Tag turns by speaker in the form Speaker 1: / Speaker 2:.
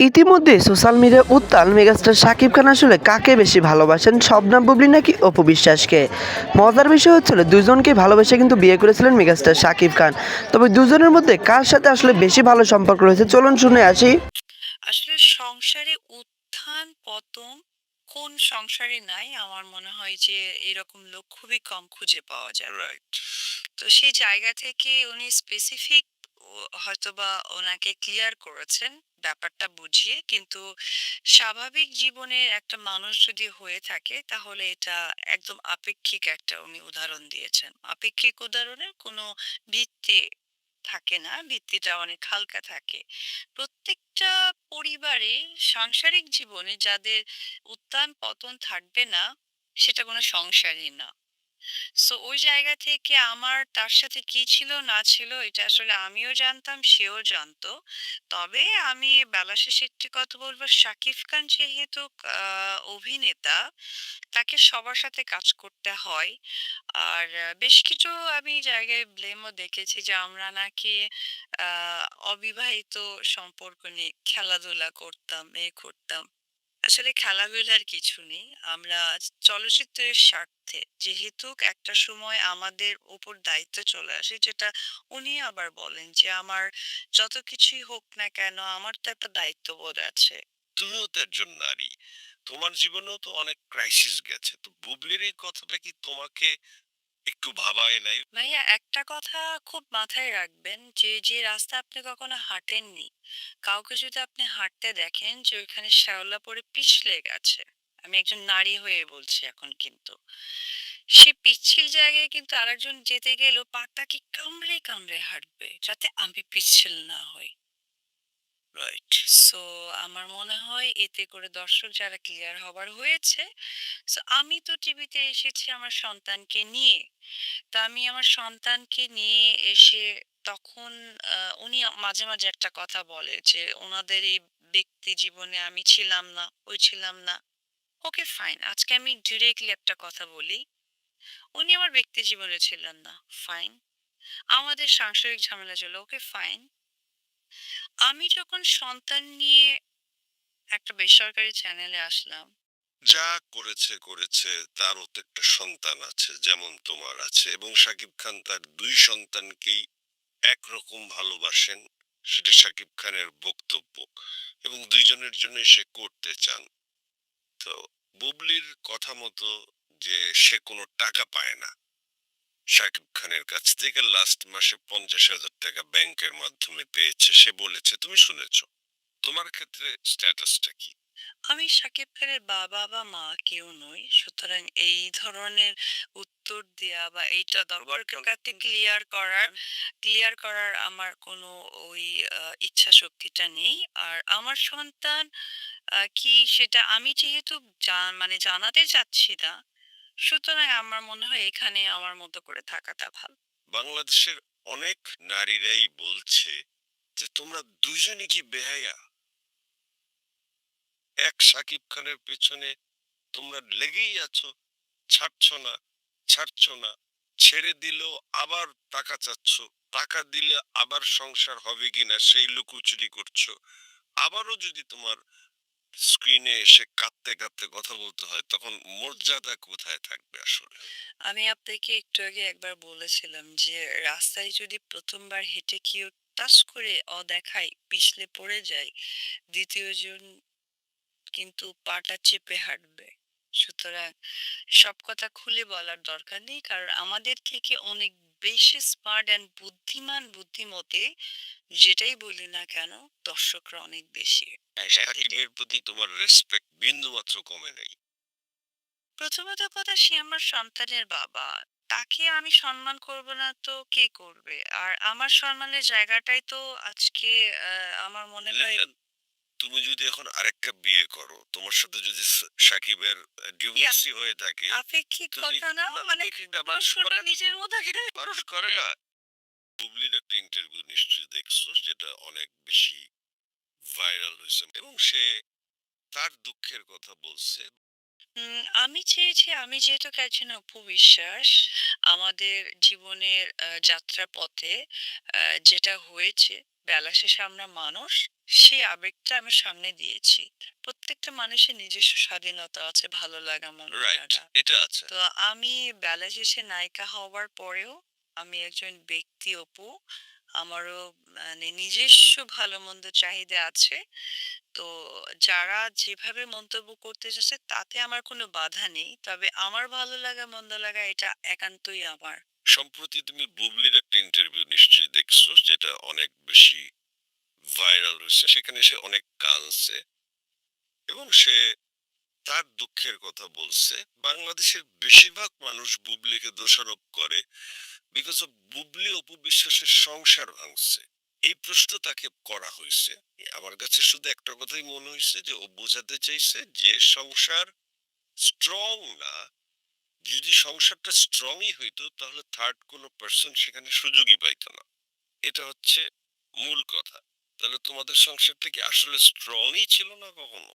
Speaker 1: ইতিমধ্যে সোশ্যাল মিডিয়ায় উত্তাল মেগাস্টার শাকিব খান আসলে কাকে বেশি ভালোবাসেন শবনাম বুবলি নাকি অপু বিশ্বাসকে? মজার বিষয় হচ্ছিল দুজনকে ভালোবেসে কিন্তু বিয়ে করেছিলেন মেগাস্টার শাকিব খান। তবে দুজনের মধ্যে কার সাথে আসলে বেশি ভালো সম্পর্ক রয়েছে? চলুন শুনে আসি।
Speaker 2: আসলে সংসারে উত্থান পতন কোন সংসারে নাই? আমার মনে হয় যে এরকম লোক খুবই কম খুঁজে পাওয়া যায়। তো সেই জায়গা থেকে উনি স্পেসিফিক হয়তোবা ওনাকে ক্লিয়ার করেছেন ব্যাপারটা বুঝিয়ে। কিন্তু স্বাভাবিক জীবনের একটা মানুষ যদি হয়ে থাকে, তাহলে এটা একদম আপেক্ষিক একটা উনি উদাহরণ দিয়েছেন। আপেক্ষিক উদাহরণের কোনো ভিত্তি থাকে না, ভিত্তিটা অনেক হালকা থাকে। প্রত্যেকটা পরিবারে সাংসারিক জীবনে যাদের উত্থান পতন থাকবে না, সেটা কোনো সংসারই না। সো ওই জায়গা থেকে আমার তার সাথে কি ছিল, না ছিল, এটা আসলে আমিও জানতাম, সেও জানতো। তবে আমি বেলা শেষে একটি কথা বলব, শাকিব খান যেহেতু অভিনেতা, তাকে সবার সাথে কাজ করতে হয়। আর বেশ কিছু আমি জায়গায় ব্লেমও দেখেছি যে, আমরা নাকি অবিবাহিত সম্পর্ক নিয়ে খেলাধুলা করতাম, এ করতাম। আসলে খেলাধুলার কিছু নেই। আমরা চলচ্চিত্রের স্বার্থে যেহেতু একটা সময় আমাদের উপর দায়িত্ব চলে আসে, যেটা উনি আবার বলেন যে, আমার যত কিছুই হোক না কেন, আমার তো একটা দায়িত্ববোধ আছে।
Speaker 3: তুমিও তো একজন নারী। তোমার জীবনেও তো অনেক ক্রাইসিস গেছে। তো বুবলির এই কথাটা কি তোমাকে একটু ভাবায় নাই।
Speaker 2: ভাইয়া, একটা কথা খুব মাথায় রাখবেন যে যে রাস্তা আপনি কখনো হাঁটেননি, কাউকে যদি আপনি হাঁটতে দেখেন যে ওইখানে শ্যাওলা পড়ে পিছলে গেছে, আমি একজন নারী হয়ে বলছি এখন কিন্তু, সে পিচ্ছিল জায়গায় কিন্তু আরেকজন যেতে গেলেও পাটাকে কামড়ে কামড়ে হাঁটবে, যাতে আমি পিচ্ছিল না হই।
Speaker 3: রাইট
Speaker 2: সো আমার মনে হয় এতে করে দর্শক যারা ক্লিয়ার হবার হয়েছে সো আমি তো টিভিতে এসেছি আমার সন্তানকে নিয়ে। তা আমি আমার সন্তানকে নিয়ে এসে তখন উনি মাঝে মাঝে একটা কথা বলে যে, ওনাদের এই ব্যক্তি জীবনে আমি ছিলাম না ওই ছিলাম না। ওকে ফাইন আজকে আমি ডিরেক্টলি একটা কথা বলি। উনি আমার ব্যক্তি জীবনে ছিলেন না। ফাইন আমাদের সাংসারিক ঝামেলা ছিল ওকে ফাইন আমি যখন সন্তান নিয়ে একটা বেসরকারি চ্যানেলে আসলাম
Speaker 3: যা করেছে করেছে তারও তো একটা সন্তান আছে, যেমন তোমার আছে এবং শাকিব খান তার দুই সন্তানকেই একরকম ভালোবাসেন। সেটা শাকিব খানের বক্তব্য এবং দুইজনের জন্য সে করতে চান। তো বুবলির কথা মতো যে সে কোনো টাকা পায় না শাকিব খানের কাছ থেকে লাস্ট মাসে পঞ্চাশ হাজার টাকা ব্যাংকের মাধ্যমে পেয়েছে সে বলেছে তুমি শুনেছ? তোমার ক্ষেত্রে স্ট্যাটাসটা কি?
Speaker 2: আমি সাকিব খানের বাবা বা মা কেউ নই সুতরাং এই ধরনের উত্তর দেয়া বা এইটা দরবারের কাছে ক্লিয়ার করার ক্লিয়ার করার আমার কোনো ওই ইচ্ছা শক্তিটা নেই। আর আমার সন্তান কি সেটা আমি যেহেতু মানে জানাতে চাচ্ছি না সুতরাং আমার মনে হয় এখানে আমার মতো করে থাকাটা ভালো।
Speaker 3: বাংলাদেশের অনেক নারীরাই বলছে যে, তোমরা দুজনই কি বেহায়া? এক সাকিব খানের পেছনে তোমরা লেগেই আছো, ছাড়ছ না ছাড়ছ না, ছেড়ে দিলেও আবার টাকা চাচ্ছ, টাকা দিলে আবার সংসার হবে কিনা সেই লুকোচুরি করছ। আবারও যদি তোমার স্ক্রিনে এসে কাঁদতে কাঁদতে কথা বলতে হয়, তখন মর্যাদা কোথায় থাকবে আসলে?
Speaker 2: আমি আপনাকে একটু আগে একবার বলেছিলাম যে, রাস্তায় যদি প্রথমবার হেঁটে কেউ টাস করে অদেখায় পিছলে পড়ে যায়, দ্বিতীয় জন কিন্তু পাটা চেপে হাঁটবে। সুতরাং সব কথা খুলে বলার দরকার নেই, কারণ আমাদের থেকে অনেক বেশি স্মার্ট অ্যান্ড বুদ্ধিমান বুদ্ধিমতে যেটাই বলি না কেন দর্শকরা অনেক বেশি।
Speaker 3: সাকিবের প্রতি তোমার রেসপেক্ট বিন্দু মাত্র কমে নেই।
Speaker 2: প্রথমত কথা সে আমার সন্তানের বাবা। তাকে আমি সম্মান করব না তো কে করবে? আর আমার সম্মানের জায়গাটাই তো আজকে আমার মনে হয়
Speaker 3: তুমি যদি এখন আরেকটা বিয়ে করো তোমার সাথে যদি সাকিবের ডিভোর্সি হয়ে থাকে
Speaker 2: আপেক্ষিক কথা না মানে
Speaker 3: আপেক্ষিক না, মানুষ
Speaker 2: প্রশ্নটা
Speaker 3: করে-
Speaker 2: নিজের মতো করে-
Speaker 3: মানুষ করে না। বুবলির একটা ইন্টারভিউ নিশ্চয়ই দেখছ যেটা অনেক বেশি ভাইরাল হয়েছে এবং সে তার দুঃখের কথা বলছে।
Speaker 2: উম, আমি চেয়েছি আমি যেহেতু একজন অপু বিশ্বাস আমাদের জীবনের যাত্রা পথে যেটা হয়েছে বেলা শেষে আমরা মানুষ সেই আবেগটা আমি সামনে দিয়েছি। প্রত্যেকটা মানুষের নিজস্ব স্বাধীনতা আছে ভালো লাগা মন্দ
Speaker 3: রাইট
Speaker 2: লাগা।
Speaker 3: এটা আছে।
Speaker 2: তো আমি বেলা শেষে নায়িকা হওয়ার পরেও আমি একজন ব্যক্তি অপু আমারও মানে নিজস্ব ভালো মন্দ চাহিদা আছে। তো যারা যেভাবে মন্তব্য করতে চাচ্ছে তাতে আমার কোনো বাধা নেই। তবে আমার ভালো লাগা, মন্দ লাগা এটা একান্তই আমার।
Speaker 3: সম্প্রতি তুমি বুবলির একটা ইন্টারভিউ নিশ্চয়ই দেখছ, যেটা অনেক বেশি ভাইরাল হয়েছে। সেখানে সে অনেক কাঁদছে এবং সে তার দুঃখের কথা বলছে। বাংলাদেশের বেশিরভাগ মানুষ বুবলিকে দোষারোপ করে। বিকজ অফ বুবলি অপু বিশ্বাসের সংসার ভাঙছে। এই প্রশ্ন তাকে করা হয়েছে। আমার কাছে শুধু একটা কথাই মনে হয়েছে যে, ও বোঝাতে চাইছে যে, সংসার স্ট্রং না। যদি সংসারটা স্ট্রংই হইতো, তাহলে থার্ড কোনো পার্সন সেখানে সুযোগই পাইতো না। এটা হচ্ছে মূল কথা। তাহলে তোমাদের সংসারটা কি আসলে স্ট্রংই ছিল না কখনো?